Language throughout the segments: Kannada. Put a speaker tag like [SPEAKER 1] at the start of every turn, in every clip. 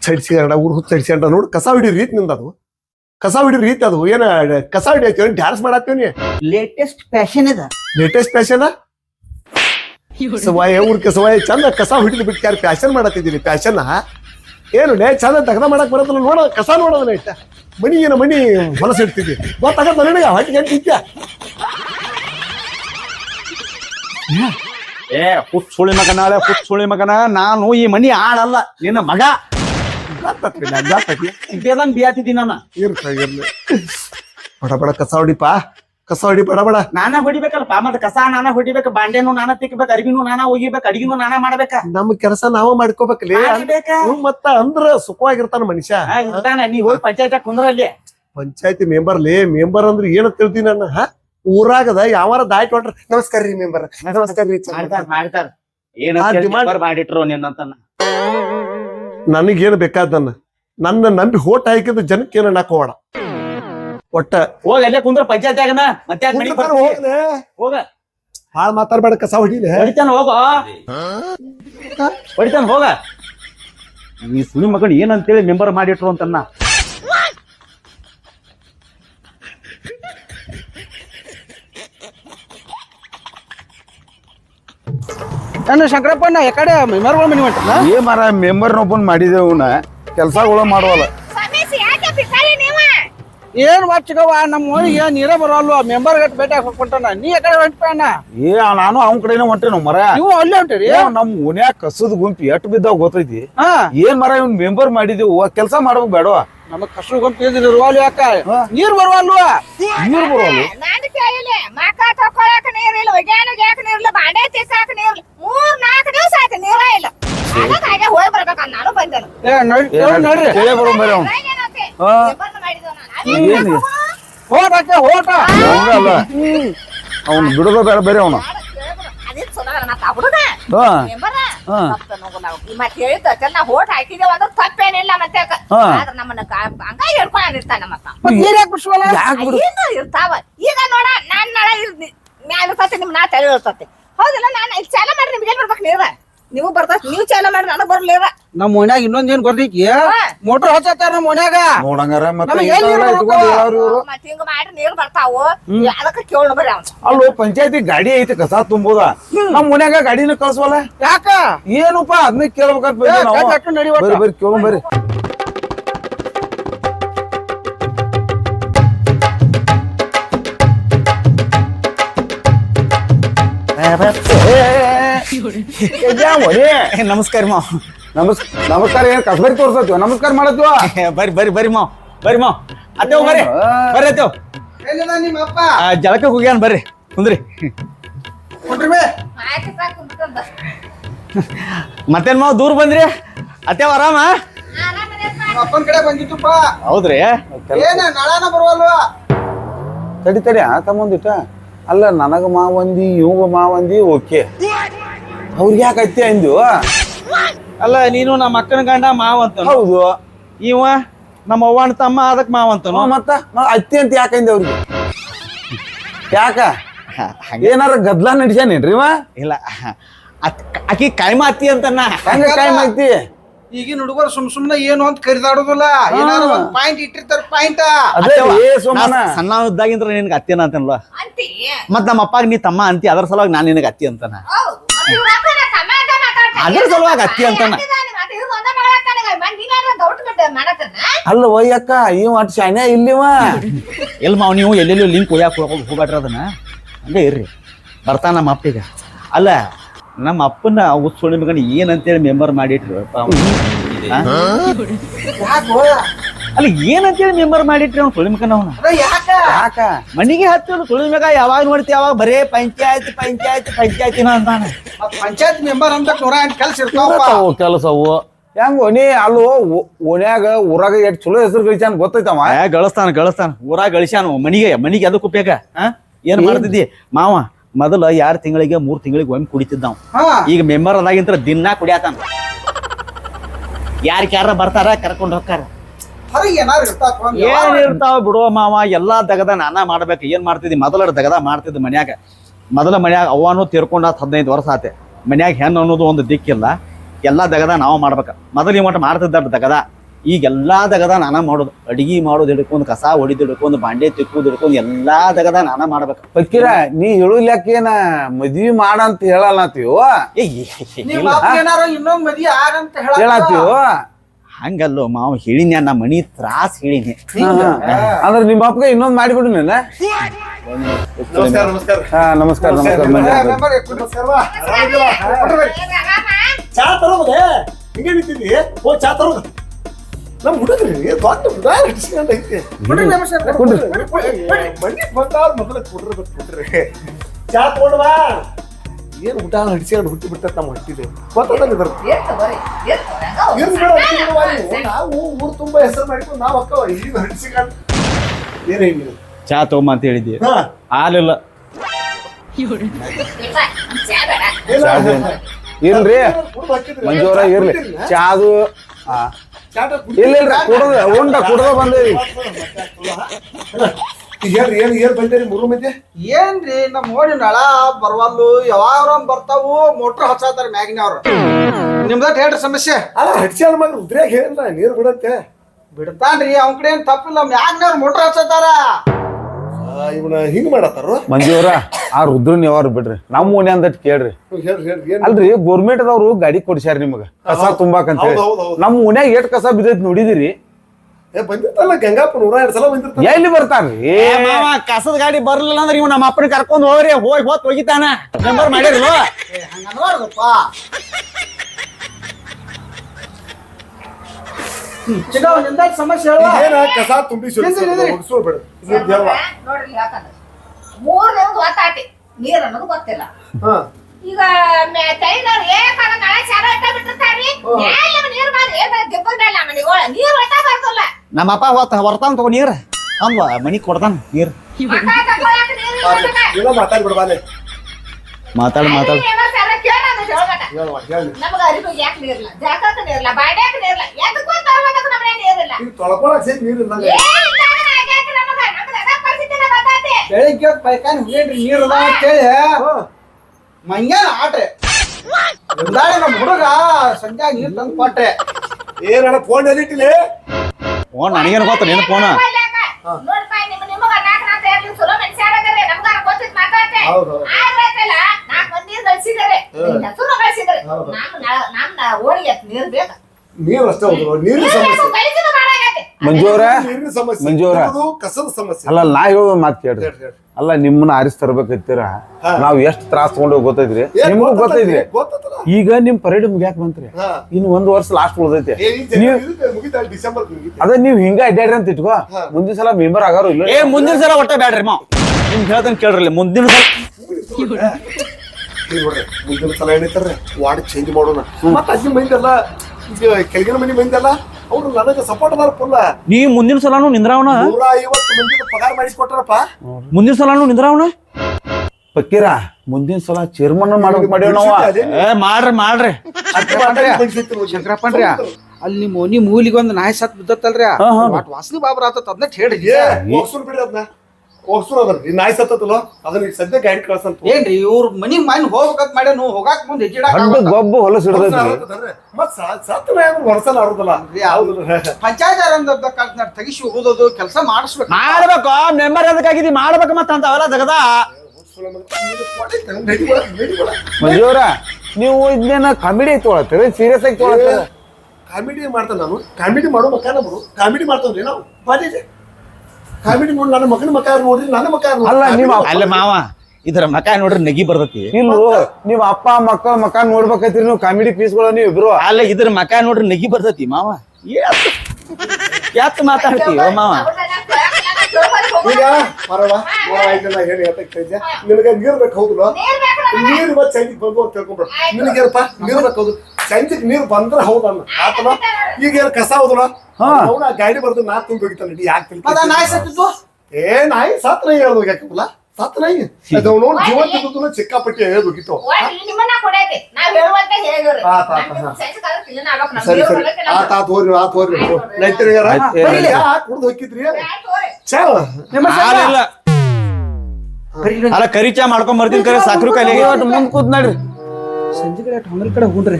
[SPEAKER 1] ಚಡಿಸ್ಕೊಂಡ ಊರು ಚಡಿಸ್ಕೊಂಡ ನೋಡು ಕಸ ಹಿಡಿಯೋ ರೀತಿ ನಿಂದ ಅದು. ಕಸ ಹಿಡಿಯೋ ರೀತಿ ಅದು ಏನ ಕಸ ಹಿಡಿಯತ್ತೀವಿ ಡ್ಯಾನ್ಸ್ ಮಾಡತ್ತೀವಿ
[SPEAKER 2] ಲೇಟೆಸ್ಟ್ ಫ್ಯಾಷನ್ ಅದ.
[SPEAKER 1] ಲೇಟೆಸ್ಟ್ ಫ್ಯಾಷನ್ ಸವಾಯ ಊರ್ ಸವಾಯ ಚಂದ ಕಸ ಹಿಡಿದು ಬಿಟ್ಟು ಯಾರು ಫ್ಯಾಷನ್ ಮಾಡತ್ತಿದ್ದೀರಿ ಫ್ಯಾಷನ್ ಏನು ಲೇ ಚಂದ ತಗದ ಮಾಡಕ್ ಬರತ್ತಲ್ಲ ನೋಡ ಕಸ ನೋಡೋದನ್ನ ಇಟ್ಟ. ಮನಿ ಏನ ಮನಿ ಹೊಲಸ ಇಡ್ತಿದ್ವಿ ಗೊತ್ತಾಗತ್ತ ನನಗ ಹೊಟ್ಟೆ ಗಂಟೆ ಇದ್ದ
[SPEAKER 3] ಏ ಹುಟ್ ಸುಳಿ ಮಗನಾಳೆ ಹುಟ್ ಸುಳಿ ಮಗನ ನಾನು ಈ ಮನಿ ಆಳಲ್ಲ ನಿನ್ನ ಮಗ. ಬೇದಂಗ್ ಬಿಯಾತಿದ್ದೀನಿ ನಾನು.
[SPEAKER 1] ಇರ್ತ ಇರ್ಲಿ. ಬಡ ಬಡ ಕಸ ಹೊಡಿಪ. ಕಸ ಹೊಡಿ ಬಡ. ಬಡ
[SPEAKER 3] ನಾನ ಹೊಡಿಬೇಕಲ್ಪ ಮತ್ ಕಸ ನಾನ ಹೊಡಿಬೇಕು ಬಾಂಡೆನು ನಾನ ತಿಕ್ಬೇಕು ಅರಿವಿನೂ ನಾನ ಒಗಿಬೇಕು ಅಡಿಗೆನು ನಾನ ಮಾಡ್ಬೇಕ.
[SPEAKER 1] ನಮ್ ಕೆಲಸ ನಾವ ಮಾಡ್ಕೋಬೇಕಲ್ಲ ಮತ್ತ ಅಂದ್ರ ಸುಖವಾಗಿರ್ತಾನ ಮನುಷ್ಯ.
[SPEAKER 3] ಇರ್ತಾನ. ನೀ ಹೋಗಿ ಪಂಚಾಯತ್ ಕುಂದ್ರಲ್ಲಿ.
[SPEAKER 1] ಪಂಚಾಯತಿ ಮೆಂಬರ್ ಲೇ ಮೆಂಬರ್ ಅಂದ್ರೆ ಏನ ತಿಳ್ತೀನಿ ನನ್ನ ಹ? ಊರಾಗದ ಯಾವಾರ ದಾಯಿ ಹೊಂಟ್ರ ನಮಸ್ಕಾರ ರೀ ಮೆಂಬರ್ ನಮಸ್ಕಾರ ರೀ
[SPEAKER 3] ಮಾಡ್ತಾರ ಏನ ಮಾಡಿಟ್ರು ನಿನ್ನಂತ
[SPEAKER 1] ನನಗೇನು ಬೇಕಾದ ನನ್ನ. ನಂಬಿ ಹೋಟ್ ಹಾಕಿದ ಜನಕ್ಕೆ ಏನ ಒಟ್ಟ
[SPEAKER 3] ಹೋಗ ಅಲ್ಲೇ ಕುಂದ್ರ ಪಂಚಾಯತ್ ಆಗನ ಮತ್ತೆ ಯಾಕ್ ಮನೆಗ್ ಬರ್ತಿ?
[SPEAKER 1] ಹೋಗ್ಲೆ.
[SPEAKER 3] ಹೋಗ.
[SPEAKER 1] ಹಾಳ್ ಮಾತಾಡ್ಬೇಡ ಕಸ ಹೊಡಿಲೆ.
[SPEAKER 3] ಹೊಡಿತಾನ ಹೋಗ. ಹೊಡಿತಾನ ಹೋಗ. ಈ ಸುಳಿ ಮಗನ್ ಏನಂತೇಳಿ ಮೆಂಬರ್ ಮಾಡಿಟ್ರು ಅಂತನ್ನ.
[SPEAKER 2] ನನ್ನ ಶಂಕರಪ್ಪಣ್ಣ ಯಾಕಡೆ ಮೆಮರ್ಗಳ ಮನಿ ಹೊಂಟನ
[SPEAKER 4] ಏ ಮರ ಮೆಂಬರ್ ಓಪನ್ ಅವನ. ಕೆಲಸಗಳು ಮಾಡುವಲ್ಲ
[SPEAKER 5] ಸಮೀಸ್ ಯಾಕೆ ಭಿಕಾರಿ ನೀವ
[SPEAKER 2] ಏನ್ ಮಾಡ್ಚಿಗವ ನಮ್ಮ ಮನೆಗೆ ನೀರೇ ಬರೋಲ್ವ? ಮೆಂಬರ್ ಗಟ್ ಭೇಟಿ ಹಾಕೊಂಟಾನ ನೀ ಯಾಕಡೆ ಹೊಂಟಣ್ಣ
[SPEAKER 4] ಏ ನಾನು ಅವ್ನ ಕಡೆನೇ ಹೊಂಟೇನು ಮರ.
[SPEAKER 2] ನೀವು ಅಲ್ಲೇ ಹೊಂಟಿರಿ?
[SPEAKER 4] ಏ, ನಮ್ ಓನ್ಯಾಗ ಕಸದ ಗುಂಪಿ ಎಟ್ ಬಿದ್ದಾವ ಗೊತ್ತೈತಿ?
[SPEAKER 2] ಹಾ.
[SPEAKER 4] ಏನ್ ಮರ ಇವ್ನ್ ಮೆಂಬರ್ ಮಾಡಿದೆವು? ಕೆಲಸ ಮಾಡ್ಬೇಕು ಬೇಡವಾ?
[SPEAKER 2] ನಮಗ್ ಕಸದ ಗುಂಪು ಇರುವಲ್ವ ಯಾಕ. ನೀರ್ ಬರುವಲ್ವ?
[SPEAKER 4] ನೀರ್ ಬರುವಲ್ವ?
[SPEAKER 5] ನಾನು ಕೇಳಿಲ್ಲ. ಮಕ ಬಾಂಡೆ ಮೂರ್ ನಾಲ್ಕು ದಿವಸ ಆಯ್ತು ನೀರ ಇಲ್ಲ. ಅದಕ್ಕೆ ಹಾಗೆ ಹೋಗಿ ಬರ್ಬೇಕ ನಾನು ಬಂದೆನು.
[SPEAKER 2] ಏ ನಡಿ ನೋಡ್ ನೋಡ್ರಿ.
[SPEAKER 4] ಕೇಳೇ ಬರೋ ಮರ ಅವ್ನು ಏನ್ ಹಂಗಲ್ಲ. ಅವ್ನು ಬಿಡೋದ ಬೇಡ ಬೇರೆ ಅವನು. ಹಾ. ಹಾ.
[SPEAKER 2] ಯಾಕೆ
[SPEAKER 4] ಬಿಡು?
[SPEAKER 5] ಹೌದಿಲ್ಲ ನಾನು ಚಾಲ ಮಾಡ್ರಿ ನಿಮ್ಗೆ ಬರ್ಬೇಕು ನೀರ ನೀವು ಬರ್ತೈತಿ ನೀವು ಚಾಲ ಮಾಡ್ರಿ ನನಗ್ ಬರ್ಲಿರ
[SPEAKER 2] ನಮ್ಮ ಮನ್ಯಾಗ ಇನ್ನೊಂದ್ ಏನ್ ಗೊತ್ತೈತಿ? ಮೋಟರ್ ಹಚ್ಚತ್ತಾರ ನಮ್ಮ ಮನ್ಯಾಗ.
[SPEAKER 4] ನೋಡಂಗಾರ ಮತ್ತೆ
[SPEAKER 5] ಹಿಂಗ ಮಾಡಿ ನೀರ್ ಬರ್ತಾವು. ಅದಕ್ಕೆ ಕೇಳ ಬರ್ರಿ ಅವ್ನು.
[SPEAKER 4] ಅಲ್ಲೋ ಪಂಚಾಯತಿ ಗಾಡಿ ಐತಿ ಕಸ ತುಂಬೋದ? ನಮ್ಮ ಮನ್ಯಾಗ ಗಾಡಿನ ಕಳ್ಸವಲ್ಲ?
[SPEAKER 2] ಯಾಕ?
[SPEAKER 4] ಏನಪ್ಪ ಅದನ್ನ ಕೇಳ್ಬೇಕಂತ. ಬರ್ರಿ ಬರ್ರಿ ಕೇಳೋಣ ಬರ್ರಿ.
[SPEAKER 3] ನಮಸ್ಕಾರ ಮಾವ್.
[SPEAKER 4] ನಮಸ್ ನಮಸ್ಕಾರ ಏನ್ ಕಸ್ಬರಿ ತೋರ್ಸತ್ತೀವ ನಮಸ್ಕಾರ ಮಾಡತ್ತೀವ
[SPEAKER 3] ಬರ್ರಿ ಬರ್ರಿ ಬರ್ರಿ ಮಾ ಬರ್ರಿ ಮಾ ಅತ್ತೇವ್ ಬರ್ರಿ. ಬರ್ರಿ ಅತ್ತೇವ್ ಜಳಕ್ಕೆ ಹೋಗ್ಯಾನ ಬರ್ರಿ. ಕುಂದ್ರಿ. ಮತ್ತೇನ್ ಮಾವ್ ದೂರ ಬಂದ್ರಿ? ಅತ್ತೇವ್ ಆರಾಮ?
[SPEAKER 2] ಅಪ್ಪನ ಕಡೆ ಬಂದಿತ್ತಪ್ಪ
[SPEAKER 3] ಹೌದ್ರಿ?
[SPEAKER 2] ಏನ ನಾಳಾನ ಬರುವಲ್ವ?
[SPEAKER 4] ತಡಿ ತಡಿ ಆ ತಮ್ಮಂದಿಟ. ಅಲ್ಲ ನನಗ ಮಾವಂದಿ ಇವಾಗ ಮಾವಂದಿ ಓಕೆ. ಅವ್ರಿಗೆ ಯಾಕೆ ಅತ್ತೆ ಅಂದು
[SPEAKER 3] ಅಲ್ಲ ನೀನು ನಮ್ಮ ಅಕ್ಕನ ಗಂಡ ಮಾವ ಅಂತ
[SPEAKER 4] ಹೌದು.
[SPEAKER 3] ಇವ ನಮ್ಮ ಅವ್ವನ ತಮ್ಮ ಅದಕ್ಕೆ ಮಾವ ಅಂತನು
[SPEAKER 4] ಮತ್ತ? ಅತ್ಯಂತ ಅತ್ತಿ ಅಂತ ಯಾಕಂದೆ ಅವ್ರಿಗೆ? ಯಾಕ? ಏನಾರ ಗದ್ಲ ನಡ್ಸ್ಯಾನೇನ್ರಿ ಇವ?
[SPEAKER 3] ಇಲ್ಲ ಅತ್- ಆಕಿ ಕಾಯ್ಮ ಅತ್ತಿ ಅಂತ
[SPEAKER 4] ಹಂಗ ಕಾಯ್ ಐತಿ
[SPEAKER 2] ಈಗಿನ ಹುಡುಗರು ಸುಮ್ ಸುಮ್ನೆ ಏನು ಅಂತ ಕರಿದಾಡೋದಿಲ್ಲ. ಏನಾರ ಒಂದ್ ಪಾಯಿಂಟ್ ಇಟ್ಟಿರ್ತಾರ ಪಾಯಿಂಟ್
[SPEAKER 3] ಸಣ್ಣ ಇದ್ದಾಗಿಂದ್ರ ನಿನಗೆ ಅತ್ತೆನ ಅಂತನ್ಲ
[SPEAKER 5] ಅಂತಿ?
[SPEAKER 3] ಮತ್ ನಮ್ಮ ಅಪ್ಪಾಗ ನೀ ತಮ್ಮ ಅಂತಿ ಅದ್ರ ಸಲುವಾಗಿ ನಾನು ನಿನಗೆ ಅತ್ತಿ ಅಂತಾನ? ಅದ್ರ ಸಲುವಾಗ ಅತ್ತಿ ಅಂತಾನ.
[SPEAKER 4] ಅಲ್ಲ ಒಯ್ಯಕ್ಕ ಇವ್ ಅಟ್ ಶಾನ್ಯ ಇಲ್ಲಿವ.
[SPEAKER 3] ಎಲ್ ಮಾವ್ ನೀವು ಎಲ್ಲೆಲ್ಲೋ ಲಿಂಕ್ ಒಯ್ಯಾಕ ಹೋಗ್ಬೇಡ್ರಿ ಅದನ್ನ. ಹಂಗೆ ಇರ್ರಿ. ಬರ್ತಾನ ನಮ್ಮ ಅಪ್ಪಿಗ ಅಲ್ಲ ನಮ್ಮ ಅಪ್ಪನ ಉತ್ಸೋಳಿ ಮಗನ ಏನಂತೇಳಿ ಮೆಂಬರ್ ಮಾಡಿಟ್ರು? ಅಲ್ಲ ಏನಂತೇಳಿ ಮೆಂಬರ್ ಮಾಡಿಟ್ರಿ ಅವ್ನು ಸುಳಿ ಅವನು?
[SPEAKER 2] ಯಾಕ?
[SPEAKER 4] ಯಾಕ?
[SPEAKER 3] ಮನಿಗೆ ಹತ್ತಿರ ಸುಳಿ ಮಗ ಯಾವಾಗ ನೋಡ್ತಿ ಯಾವಾಗ ಬರೇ ಪಂಚಾಯತ್ ಪಂಚಾಯತ್ ಪಂಚಾಯತಿನ ಅಂತಾನೆ
[SPEAKER 2] ಪಂಚಾಯತ್ ಮೆಂಬರ್ ಅಂತ ನೂರ ಎಂಟು ಕೆಲ್ಸ
[SPEAKER 4] ಇರ್ತಾವು ಕೆಲಸವು ಹೆಂಗ ನೀ ಅಲ್ಲೋ ಓಣ್ಯಾಗ ಊರಾಗ ಎಷ್ಟ್ ಚಲೋ ಹೆಸರು ಗಳಿಸ್ಯಾನ ಗೊತ್ತೈತವ?
[SPEAKER 3] ಆ, ಗಳಿಸ್ತಾನ ಗಳಿಸ್ತಾನ. ಊರಾಗ ಗಳಿಸ್ಯಾನು ಮನಿಗೆ ಮನಿಗೆ ಅದಕ್ಕೆ ಉಪಯೋಗ? ಆ? ಏನ್ ಮಾಡ್ತಿದ್ದಿ? ಮಾವ ಮೊದಲ ಯಾರ್ ತಿಂಗಳಿಗೆ ಮೂರ್ ತಿಂಗಳಿಗೆ ಒಮ್ಮೆ
[SPEAKER 2] ಕುಡಿತಿದ್ದಾವ.
[SPEAKER 3] ಈಗ ಮೆಂಬರ್ ಅದಾಗಿಂತ ದಿನಾ ಕುಡಿಯಾತಾನ. ಯಾರ ಯಾರ ಬರ್ತಾರ ಕರ್ಕೊಂಡು ಹೋಗ್ತಾರ. ಏನ್ ಇರ್ತಾವ ಬಿಡುವ ಮಾವ ಎಲ್ಲಾ ದಗದ ನಾನ ಮಾಡ್ಬೇಕು. ಏನ್ ಮಾಡ್ತಿದ್ದಿ? ಮೊದಲ ದಗದ ಮಾಡ್ತಿದ್ದ ಮನ್ಯಾಗ. ಮೊದಲ ಮನ್ಯಾಗ ಅವನು ತೀರ್ಕೊಂಡ ಹದಿನೈದು ವರ್ಷ ಆತೆ. ಮನ್ಯಾಗ ಹೆಣ್ಣು ಅನ್ನೋದು ಒಂದು ದಿಕ್ಕಿಲ್ಲ. ಎಲ್ಲಾ ದಗದ ನಾವು ಮಾಡ್ಬೇಕು. ಮೊದಲು ಈ ಮಟ್ಟ ಮಾಡ್ತಿದ್ದ ದಗದ. ಈಗ ಎಲ್ಲಾ ದಗದ ನಾನ ಮಾಡೋದು. ಅಡಿಗೆ ಮಾಡೋದು ಹಿಡ್ಕೊಂಡು ಕಸ ಹೊಡಿದು ಹಿಡ್ಕೊಂಡು ಬಾಂಡೆ ತಿಕ್ಕೋದು ಹಿಡ್ಕೊಂಡು ಎಲ್ಲಾ ದಗದ ನಾನ ಮಾಡ್ಬೇಕು.
[SPEAKER 4] ಪಕ್ಕಿರ ನೀ ಹೇಳುಲ್ಯಾಕೇನ ಮದ್ವಿ
[SPEAKER 2] ಇನ್ನೊಂದ್ ಮದ್ವಿ ಆಗಂತ ಹೇಳ
[SPEAKER 4] ಹೇಳತ್ತೀವೋ
[SPEAKER 3] ಹಂಗಲ್ಲೋ ಮಾವ ಹೇಳಿನ್ಯ ನಮ್ಮ ಮನಿ ತ್ರಾಸ್ ಹೇಳಿನಿ
[SPEAKER 4] ಅಂದ್ರೆ ನಿಮ್ಮ ಅಪ್ಪಗೆ ಇನ್ನೊಂದ್ ಮಾಡಿಬಿಡು ನೀನ
[SPEAKER 1] ನಮಸ್ಕಾರ ನಮಸ್ಕಾರ.
[SPEAKER 4] ಹಾ ನಮಸ್ಕಾರ ನಮಸ್ಕಾರ. ಮಂಜು. ಅವ್ರೆ.
[SPEAKER 1] ನಮಸ್ಕಾರವಾ ಚಾ ತರೋದೇ ಹಿಂಗೆ ನಿಂತಿದ್ದಿ? ಓ ಚಾ ತರೋದು. ನಮ್ ಹುಡುಗ್ರಿ ದೊಡ್ಡ ಹುಡುಗ. ಹಿಡ್ಸ್ಕೊಂಡ್ ಐತಿ
[SPEAKER 4] ಕುಂಡ್ರಿ.
[SPEAKER 1] ಮನಿ ಬಂದವ್ರ ಮೊದಲ ಕುಡ್ರಿ ಬಸ್ ಕುಡ್ರಿ ಚಾ ತಗೊಂಡ್ವಾ ಏನ್ ಊಟ ಹಿಡ್ಸ್ಕೊಂಡು ಹುಟ್ಟಿ ಬಿಡ್ತಾರೆ ನಮ್ಮ ಹೊಟ್ಟಿದೆ ಗೊತ್ತದ ಇದ್ರ ಏನ್ ಬೇಡ ಹೊಟ್ಟಿಲ್ವಾ ನೀವು? ನಾವು. ಊರು ತುಂಬಾ ಹೆಸರು ಮಾಡ್ಕೊಂಡು ಅಕ್ಕ ಇಲ್ಲಿ ಹಿಡ್ಸಿಕೊಂಡು ಏನೇನು
[SPEAKER 3] ಚಾ ತಗೊಂಬ ಅಂತ ಹೇಳಿದ್ವಿ
[SPEAKER 1] ಹಾ.
[SPEAKER 3] ಹಾಲಿಲ್ಲ.
[SPEAKER 4] ಇಲ್ರಿ ಮಂಜೂರ ಇರ್ಲಿ. ಚಾದು ಇಲ್ಲ ಇಲ್ರಿ ಕುಡ್ದ ಉಂಡ ಕುಡ್ದ ಬಂದೇವಿ.
[SPEAKER 1] ಹೇಳ್ರಿ ಏನ್ ಏನ್ ಬಂದೇರಿ ಮೂರು ಮಂದಿ?
[SPEAKER 2] ಏನ್ರಿ ನಮ್ ಓಣಿ ನಳ ಬರ್ವಲ್ಲು ಯಾವಾಗ ಬರ್ತಾವು ಮೋಟ್ರ್ ಹಚ್ಚಾತಾರ ಮ್ಯಾಗಿನವ್ರು. ನಿಮ್ದ ಹೇಳ್ರಿ ಸಮಸ್ಯೆ?
[SPEAKER 1] ಅಲ್ಲ ಹಡ್ಸ್ಯಾಳ ಮಗ ಉದ್ರ್ಯಾಗ ಹೇಳಿಲ್ಲ ನೀರು ಬಿಡತ್ತೆ.
[SPEAKER 2] ಬಿಡ್ತಾನ್ರಿ ಅವ್ನ ಕಡೆ ಏನ್ ತಪ್ಪಿಲ್ಲ ಮ್ಯಾಗ್ನವ್ರು ಮೋಟ್ರ್ ಹಚ್ಚತಾರ.
[SPEAKER 1] ಇವನ ಹಿಂಗ್ ಮಾಡತ್ತಾರ
[SPEAKER 4] ಮಂಜೂರ ಆ ರುದ್ರನ್ ಯಾವಾರು ಬಿಡ್ರಿ. ನಮ್ಮ ಓಣಿ ಅಂದಟ್ ಕೇಳ್ರಿ.
[SPEAKER 1] ಏನ್?
[SPEAKER 4] ಅಲ್ರಿ ಗೋರ್ಮೆಂಟ್ ದವ್ರು ಗಾಡಿ ಕೊಡ್ಸ್ಯಾರ ನಿಮಗ. ಕಸ ತುಂಬಾಕಂತ ಹೇಳಿ
[SPEAKER 1] ಹೌದ್ ಹೌದ್ ಹೌದ್.
[SPEAKER 4] ನಮ್ಮ ಓಣ್ಯಾಗ ಏಟ್ ಕಸ ಬಿದ್ದೈತಿ ನೋಡಿದಿರಿ.
[SPEAKER 1] ಏ ಬಂದಿರ್ತಲ್ಲ ಗಂಗಾಪ ನೂರ ಎರಡ್ ಸಲ ಬಂದಿರ್ತಾನೆ
[SPEAKER 4] ಎಲ್ಲಿ ಬರ್ತಾರ್ರಿ?
[SPEAKER 3] ಏ ಮಾವ ಕಸದ ಗಾಡಿ ಬರ್ಲಿಲ್ಲ ಅಂದ್ರೆ ಇವ್ ನಮ್ಮ ಅಪ್ಪನ ಕರ್ಕೊಂಡ್ ಹೋಗ್ರಿ ಹೋಗಿ ಹೋತ್ ಹೋಗಿತಾನ ನಂಬರ್ ಮಾಡಿರ್ಲು?
[SPEAKER 2] ಸಮಸ್ಯೆ ಹೇಳುವ
[SPEAKER 1] ಏನ ಕಸ ತುಂಬಿ
[SPEAKER 5] ನೋಡ್ರಿ ಮೂರ್ ನೀರ್ ಅನ್ನೋದು ಗೊತ್ತಿಲ್ಲ.
[SPEAKER 1] ಹಾ.
[SPEAKER 5] ಈಗ ತೈನವ್ರು ಏಕಾಗ ನಾಳೆ ಚಾರ ಇಟ್ಟ ಬಿಟ್ಟಿರ್ತಾರಿ ಎಲ್ಲ ನೀರ್ ಬಂದ್ ಏನ್ ದಿಬ್ಬದ ಮನಿಗಳ ನೀರ್ ಒಟ್ಟ ಬರ್ತಲ್ಲ
[SPEAKER 3] ನಮ್ಮ ಅಪ್ಪ ಹೊತ್ತ ಹೊರ್ತಾನ ತಗೋ ನೀರ್. ಅಂದ್ವ ಮನಿ ಕೊಡ್ತಾನ ನೀರ್.
[SPEAKER 5] ನೀರ್
[SPEAKER 3] ಮಾತಾಡ್ ಮಾತಾಡ್
[SPEAKER 5] ನೀರ್
[SPEAKER 1] ನೀರು
[SPEAKER 2] ಬೆಳಿಗ್ಗೆ ಪೈಕಾನಿ ಹುಗೇನ್ರಿ ಅಂತೇಳಿ ಮಂಗ್ಯಾನ ಆಟ್ರೆ. ಒಂದಾಳೆ ನಮ್ ಹುಡುಗ ಸಂಜೆ ನೀರ್ ತಂದು ಕೊಟ್ರೆ.
[SPEAKER 1] ಏನಣ್ಣ ಫೋನ್ ಎಲ್ಲಿಟ್ಟಿಲೆ
[SPEAKER 3] ಓ ನನಗೇನು ಗೊತ್ತ ನಿನ್ನ ಫೋನ್?
[SPEAKER 1] ಹೌದು,
[SPEAKER 5] ನೀರ್
[SPEAKER 1] ಅಷ್ಟೇ ಹೋದ್ರು ನೀರಿನ ಸಮಸ್ಯೆ
[SPEAKER 5] ಮಂಜೂರ
[SPEAKER 4] ಮಂಜು ಅವ್ರ
[SPEAKER 1] ನೀರಿನ ಸಮಸ್ಯೆ
[SPEAKER 4] ಮಂಜು ಅವ್ರ.
[SPEAKER 1] ಕಸದ ಸಮಸ್ಯೆ
[SPEAKER 4] ಅಲ್ಲ ನಾ ಹೇಳೋ ಮಾತು ಕೇಳ್ರಿ
[SPEAKER 1] ಹೇಳ್ರಿ, ಹೇಳ್ರಿ.
[SPEAKER 4] ಅಲ್ಲ ನಿಮ್ಮನ್ನ ಆರಿಸ್ ತರ್ಬೇಕೈತೀರ ನಾವು ಎಷ್ಟ್ ತ್ರಾಸ್ ತಗೊಂಡೋಗಿ ಗೊತ್ತೈತ್ರಿ
[SPEAKER 1] ಏನ್
[SPEAKER 4] ನಿಮ್ಗೂ ಗೊತ್ತೈತ್ರಿ
[SPEAKER 1] ಗೊತ್ತೈತಲ್ಲ?
[SPEAKER 4] ಈಗ ನಿಮ್ ಪರೇಡ್ ಮುಗ್ಯಾಕ್ ಬಂತ್ರಿ
[SPEAKER 1] ಹಾ.
[SPEAKER 4] ಇನ್ನು ಒಂದ್ ವರ್ಷ ಲಾಸ್ಟ್ ಉಳ್ದೈತಿ
[SPEAKER 1] ಏ, ಈ ಜನವರಿ ಇದು ಮುಗಿತಾ ಡಿಸೆಂಬರ್ ಮುಗಿತಾ
[SPEAKER 4] ಅದ ನೀವ್ ಹಿಂಗ ಅಡ್ಡಾಡ್ರಿ ಅಂತ ಇಟ್ಕೋ. ಮುಂದಿನ ಸಲ ಮೆಂಬರ್ ಆಗಾರು ಇಲ್ಲ
[SPEAKER 3] ಏ ಮುಂದಿನ ಸಲ ಒಟ್ಟ ಬ್ಯಾಡ್ರಿ ಮಾ ನಿಮ್ ಹೇಳ್ತಾನೆ ಕೇಳ್ರಿ ಮುಂದಿನ ಸಲ
[SPEAKER 1] ಈಗ ನೋಡ್ರಿ ಮುಂದಿನ ಸಲ ಏನೈತಾರ ವಾರ್ಡ್ ಚೇಂಜ್ ಮಾಡೋಣ ಮತ್ತೆ ಅಜ್ಜಿ ಕೆಳಗಿನ ಮನಿ ಮಂದಿ ಅಲ್ಲ ಅವ್ರು ನನಗೆ ಸಪೋರ್ಟ್ ಅದಾರ ಫುಲ್
[SPEAKER 3] ನೀ ಮುಂದಿನ ಸಲಾನು ನಿಂದ್ರಾವಣ
[SPEAKER 1] ನೂರ ಐವತ್ತು ಮಂದಿ ಪಗಾರ ಮಾಡಿಸ್ಕೊಟ್ರಪ್ಪ.
[SPEAKER 3] ಮುಂದಿನ ಸಲಾನು ನಿಂದ್ರಾವಣ
[SPEAKER 4] ಪಕ್ಕೀರ ಮುಂದಿನ ಸಲ ಚೇರ್ಮನ್ ಮಾಡೋ ಮಾಡ್ಯಾವ ನಾವ.
[SPEAKER 3] ಏ ಮಾಡ್ರಿ ಮಾಡ್ರಿ.
[SPEAKER 2] ಶಂಕರಪ್ಪನ್ರಿ ಅಲ್ಲಿ ನಿಮ್ ಓಣಿ ಮೂಲಿಗೆ ಒಂದು ನಾಯಿ ಸತ್ ಬಿದ್ದತ್ತಲ್ರಿ.
[SPEAKER 4] ಹಾ, ಹಾ.
[SPEAKER 2] ಒಟ್ ವಾಸನೆ ಬಾಬ್ರ ಆತತ್ ಅದನ್ನ
[SPEAKER 1] ಹೇಳಿ ಬಿಡಿ ಅದನ್ನ ಹೋಗ್ಸುನ್ ಅದ್ರ ಈ ನಾಯಿ ಸತ್ತಲ್ಲ ಅದನ್ನ ಈಗ ಸದ್ಯ ಗಾಡಿ ಕಳ್ಸಂತ?
[SPEAKER 2] ಏನ್ರಿ ಇವ್ರ ಮನಿ ಮನೆ ಹೋಗ್ಬೇಕಂತ ನೀವು ಹೋಗಾಕ್ ಮುಂದೆ ಹೆಜ್ಜಿಡಾಕ
[SPEAKER 4] ಹಣ್ಣು ಗೊಬ್ಬ ಹೊಲಸ್ ಹಿಡ್ದೈತ್ರಿ
[SPEAKER 1] ಮತ್ ಸತ್ತ ಹೊರಸಲ ಆರುದಲ್ಲ ಯಾವ್ದು
[SPEAKER 2] ಪಂಚಾಯತ್ ಅಂದ ತೆಗಿಸಿ ಹೋಗೋದು ಕೆಲಸ ಮಾಡಿಸ್ಬೇಕು.
[SPEAKER 3] ಮಾಡ್ಬೇಕು ಮೆಂಬರ್ ಎದಕ್ಕಾಗಿದಿ ಮಾಡ್ಬೇಕು ಮತ್ತ ಅಂತ ಅವೆಲ್ಲ ಜಗದ.
[SPEAKER 4] ಮಂಜೂರ ನೀವು ಇದನ್ನ ಕಾಮಿಡಿ ತೊಗೊಳತ್ತೀರಿ ಸೀರಿಯಸ್ ಆಗಿ ತೊಗೊಳತ್ತೀರಿ?
[SPEAKER 1] ಕಾಮಿಡಿ ಮಾಡ್ತಾನೆ ನಾನು. ಕಾಮಿಡಿ ಮಾಡೋ ಮಕ್ಕ ನಮ್ರು ಕಾಮಿಡಿ ಮಾಡ್ತಾವ್ರಿ ನಾವು ಬಾಜಿಜೆ ಕಾಮಿಡಿ ನೋಡಿ ನನ್ನ ಮಗನ ಮಕ ನೋಡ್ರಿ ನನ್ನ ಮಕ
[SPEAKER 4] ಅಲ್ಲ, ನಿಮ್ಮ
[SPEAKER 3] ಅಲ್ಲ ಮಾವ ಇದ್ರ ಮಕ ನೋಡ್ರಿ ನಗಿ ಬರ್ತೈತಿ.
[SPEAKER 4] ಇಲ್ವೋ ನೀವ್ ಅಪ್ಪ ಮಕ್ಕಳ ಮಕ ನೋಡ್ಬೇಕೈತ್ರಿ ನೀವು ಕಾಮಿಡಿ ಪೀಸ್ಗಳು ನೀವು ಇಬ್ರು.
[SPEAKER 3] ಅಲ್ಲ ಇದ್ರ ಮಕ ನೋಡ್ರಿ ನಗಿ ಬರ್ತೈತಿ ಮಾವ. ಯಾತ್ ಮಾತಾಡ್ತೀವ ಮಾವ.
[SPEAKER 1] ಈಗ ಮರವ ಆಯ್ತಲ್ಲ ಹೇಳಿ ಹೇಳ್ತಾ ನಿನಗೆ ನೀರ್ ಬೇಕು ಹೌದಲ್ಲ
[SPEAKER 5] ನೀರ್ ಬೇಕು ನಮ್ಗೆ.
[SPEAKER 1] ನೀರು ಮತ್ತೆ ಸಂಜಿಗೆ ಬಂದು ಅಂತ ತಿಳ್ಕೊಂಡ್ಬಿಡು ನಿನಗೇನಪ್ಪ? ನೀರ್ ಬೇಕು ಹೌದು. ಸಂಜಿಗೆ ನೀರ್ ಬಂದ್ರೆ ಹೌದಲ್ಲ ಆತನ? ಈಗ ಏನು ಕಸ ಹೌದಲ್ಲ
[SPEAKER 4] ಹಾ.
[SPEAKER 1] ಅವನ ಗಾಡಿ ಬರ್ದು ನಾ ತುಂಬಿ ಹೋಗಿತಾನೆ ಯಾಕೆ
[SPEAKER 2] ಅದ ನಾಯಿ ಸತ್ತಿತ್ತು
[SPEAKER 1] ಏ ನಾಯಿ ಸತ್ರ ಹೇಳ್ದು ಯಾಕಲ್ಲ ಸಾತನಾಗಿ ಅದು ನೋಡಿ ಜೀವಂತ ಇದ್ದದ್ದು ಸಿಕ್ಕಾಪಟ್ಟೆ ಹೋಗಿತ್ತು
[SPEAKER 5] ಒಟ್ಟ್ ನಿಮ್ಮನ್ನ ಕೊಡೈತಿ ನಾವ್ ಹೇಳುವಂತ ನಮ್
[SPEAKER 1] ಸರಿ ಸರಿ. ಆತ ಆತ ಹೋರಿ ಆತ
[SPEAKER 5] ಆಯ್ತ್
[SPEAKER 4] ಆಯ್ತ್.
[SPEAKER 1] ಕುಡ್ದು ಹೋಗಿದ್ರಿ ಚಾ
[SPEAKER 2] ನಿಮ್ಮ
[SPEAKER 3] ಹಾಲಿಲ್ಲ ಅಲ್ಲ ಕರಿ ಚಾ ಮಾಡ್ಕೊಂಡ್ ಬರ್ತೀನಿ ಕರೆ ಸಾಕ್ರು ಕಲೆ
[SPEAKER 4] ಇವತ್ತು ಮುಂದ್ ಕೂತ್ ನಡ್ರಿ
[SPEAKER 2] ಸಂಜೆ ಕಡೆ ಹೊಂಗಲ್ ಕಡೆ ಹೋಗ್ರಿ.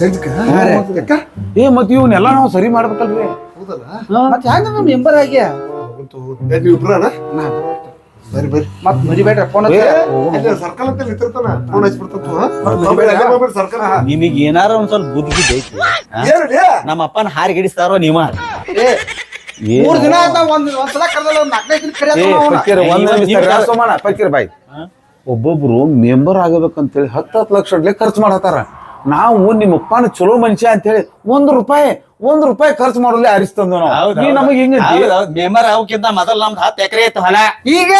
[SPEAKER 1] ಸಂಜಿಕ ಯಾಕ?
[SPEAKER 4] ಏ ಮತ್ ಇವ್ನೆಲ್ಲ ನಾವು ಸರಿ ಮಾಡ್ಬೇಕಲ್ರಿ.
[SPEAKER 1] ಹೌದಲ್ಲ?
[SPEAKER 2] ಮತ್ ಹೆಂಗ ನಮ್ ಮೆಂಬರ್ ಆಗಿ?
[SPEAKER 1] ಹೋಗಂತು ಏ, ನೀವ್ ಇಬ್ರನ? ಬರ್ರಿ ಬರ್ರಿ.
[SPEAKER 2] ಮತ್ ಮರಿಬೇಡ್ರಿ ಫೋನ್
[SPEAKER 1] ಸರ್ಕಲ್ ಅಂತ ನಿಂತಿರ್ತಾನ ಫೋನ್ ಹಚ್ಬಿಡ್ತಂತು ಸರ್ಕಲ್
[SPEAKER 3] ನಿಮಗ್ ಏನಾರ ಒಂದ್ ಸ್ವಲ್ಪ ಬುದ್ಧಿ ಐತಿ ನಮ್ಮ ಅಪ್ಪನ ಹಾರಿ ಗಿಡಿಸ್ತಾರೋ ನೀವ? ಏ
[SPEAKER 2] ಮೂರ್ ದಿನ ಆಯ್ತಾ ಒಂದ್ ಒಂದ್ಸಲ ಕರ್ದಲ್ಲ ಒಂದ್ ನಾಲ್ಕೈದು ದಿನ
[SPEAKER 4] ಕರೆದ ಒಂದ್ ಬಾಯ್. ಒಬ್ಬೊಬ್ರು ಮೆಂಬರ್ ಆಗಬೇಕಂತೇಳಿ ಹತ್ತು ಹತ್ತು ಲಕ್ಷ ರೂಪಾಯಿ ಖರ್ಚು ಮಾಡತ್ತಾರ. ನಾವು ನಿಮ್ಮ ಅಪ್ಪನ ಚಲೋ ಮನುಷ್ಯ ಅಂತೇಳಿ ಒಂದ್ ರೂಪಾಯಿ ಒಂದ್ ರೂಪಾಯಿ ಖರ್ಚು ಮಾಡೋದೇ ಅರಿಸ್ತಂದು ನಮಗ್ ಹಿಂಗ
[SPEAKER 3] ಮೆಂಬರ್ ಅವಕ್ಕಿಂತ ಮೊದಲ್ ನಮ್ದು ಹತ್ತು ಎಕರೆ ಇತ್ತು ಹೊಲ.
[SPEAKER 2] ಈಗ?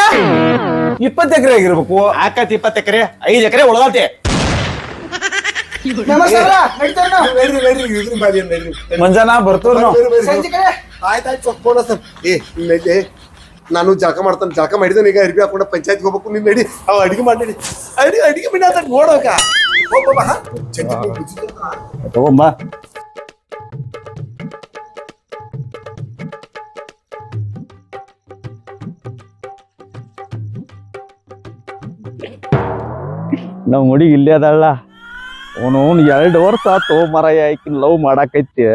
[SPEAKER 4] ಇಪ್ಪತ್ತು ಎಕರೆ ಆಗಿರ್ಬೇಕು.
[SPEAKER 3] ಆಕತ್ ಇಪ್ಪತ್ತು ಎಕರೆ ಐದ್ ಎಕರೆ ಉಳ್ದೈತಿ.
[SPEAKER 4] ಮಂಜಾನ ಬರ್ತವ್ರ ನಾವು.
[SPEAKER 1] ಆಯ್ತಾಯ್ತು ಫೋನ್ ಸರ್. ಏ ನಿನ್ ಜಳಕ ಮಾಡ್ತಾನೆ ಜಳಕ ಮಾಡಿದಾನೆ ಈಗ ಅರ್ಬಿ ಹಾಕೊಂಡ ಪಂಚಾಯತ್ ಹೋಗ್ಬೇಕು, ನೀನ್ ನಡಿ. ಅವ ಅಡಿಗೆ ಮಾಡಿ ಅಡಿ ಅಡಿಗೆ ಬಿಡ ಅಂತ ನೋಡೋಕ.
[SPEAKER 3] ನಮ್ಮ ಹುಡುಗಿ ಇಲ್ಲೇ ಅದಲ್ಲ ಅವನು ಎರಡು ವರ್ಷ ಆತು ಮರ ಆಕಿನ ಲವ್ ಮಾಡಾಕೈತಿ.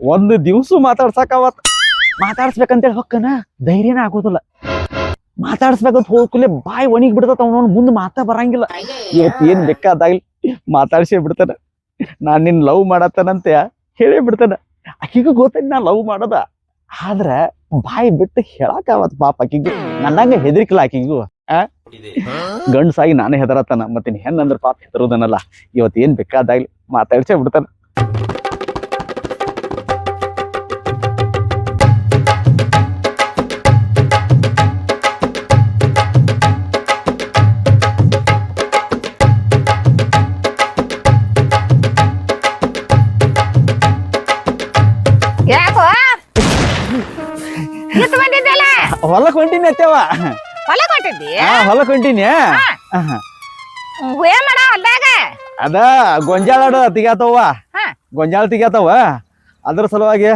[SPEAKER 3] ಒಂದು ದಿವ್ಸ ಮಾತಾಡ್ಸಕ್ಕಾವತ್ತ ಮಾತಾಡ್ಸ್ಬೇಕಂತೇಳಿ ಹೊಕ್ಕನ ಧೈರ್ಯನ ಆಗೋದಿಲ್ಲ. ಮಾತಾಡ್ಸ್ಬೇಕಂತ ಹೋಗ್ಕೂಲೆ ಬಾಯಿ ಒಣಗಿ ಬಿಡ್ತತ ಅವನವ್ನು ಮುಂದೆ ಮಾತಾ ಬರಂಗಿಲ್ಲ. ಇವತ್ತು ಏನ್ ಬೇಕಾದಾಗ್ಲಿ ಮಾತಾಡ್ಸೇ ಬಿಡ್ತಾನ. ನಾನ್ ನಿನ್ ಲವ್ ಮಾಡತ್ತನಂತೆ, ಹೇಳೇ ಬಿಡ್ತಾನ. ಆಕಿಗೂ ಗೊತ್ತೈತಿ ನಾ ಲವ್ ಮಾಡೋದ. ಆದ್ರ ಬಾಯಿ ಬಿಟ್ಟು ಹೇಳಾಕ ಅವತ್ ಪಾಪ ಆಕಿಗೂ. ನನ್ನಂಗ ಹೆದರಿಕಿಲ್ಲ ಆಕಿಗೂ. ಆ? ಗಂಡ್ಸಾಗಿ ನಾನೇ ಹೆದರತ್ತಾನ. ಮತ್ತೆ ಹೆಣ್ಣಂದ್ರ ಪಾಪ ಹೆದರೋದನಲ್ಲ. ಇವತ್ತು ಏನ್ ಬೇಕಾದಾಗ್ಲಿ? ಮಾತಾಡ್ಸೇ ಬಿಡ್ತಾನ.
[SPEAKER 5] ಇತ್ತು ಬಂದಿದ್ದಲ್ಲ?
[SPEAKER 3] ಹೊಲಕ್ ಹೊಂಟಿನಿ ಅತ್ತೇವ
[SPEAKER 5] ಹೊಲ ಕೊಟ್ಟಿದ್ದಿ
[SPEAKER 3] ಹಾ ಹೊಲಕ್ ಹೊಂಟಿನಿ.
[SPEAKER 5] ಏನ್ ಮಾಡ ಹೊಲ್ದಾಗ?
[SPEAKER 3] ಅದ ಗೊಂಜಾಳ ತೆಗ್ಯಾತವ
[SPEAKER 5] ಹಾ.
[SPEAKER 3] ಗೊಂಜಾಳ ತೆಗ್ಯಾತವ ಅದ್ರ ಸಲುವಾಗಿ